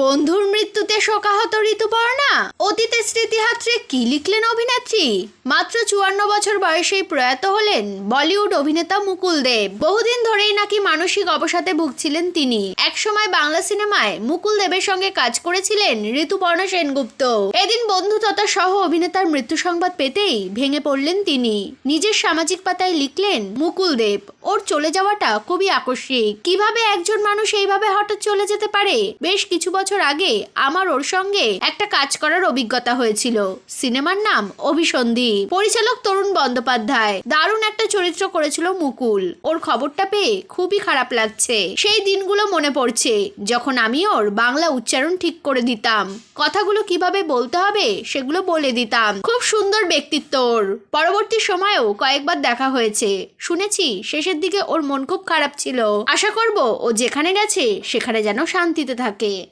বন্ধুর মৃত্যুতে শোকাহত ঋতুপর্ণা? অতীতের স্মৃতিহাত্রে কি লিখলেন অভিনেত্রী? মাত্র চুয়ান্ন বছর বয়সেই প্রয়াত হলেন বলিউড অভিনেতা মুকুল দেব। বহুদিন ধরেই নাকি মানসিক অবসাদে ভুগছিলেন তিনি। একসময় বাংলা সিনেমায় মুকুল দেবের সঙ্গে কাজ করেছিলেন ঋতুপর্ণা সেনগুপ্ত। এদিন বন্ধু তথা সহ অভিনেতার মৃত্যু সংবাদ পেতেই ভেঙে পড়লেন তিনি। নিজের সামাজিক পাতায় লিখলেন, মুকুল দেব, ওর চলে যাওয়াটা খুবই আকস্মিক। কীভাবে একজন মানুষ এইভাবে হঠাৎ চলে যেতে পারে? বেশ কিছু বছর আগে আমার ওর সঙ্গে একটা কাজ করার অভিজ্ঞতা হয়েছিল। সিনেমার নাম অভিসন্ধি। পরিচালক তরুণ বন্দ্যোপাধ্যায় দারুণ একটা চরিত্র করেছিল মুকুল। ওর খবরটা পেয়ে খুবই খারাপ লাগছে। সেই দিনগুলো মনে পড়ছে যখন আমি ওর বাংলা উচ্চারণ ঠিক করে দিতাম। কথাগুলো কীভাবে বলতে হবে সেগুলো বলে দিতাম। খুব সুন্দর ব্যক্তিত্ব ওর। পরবর্তী সময়েও কয়েকবার দেখা হয়েছে। শুনেছি শেষের দিকে ওর মন খুব খারাপ ছিল। আশা করব ও যেখানে গেছে সেখানে যেন শান্তিতে থাকে।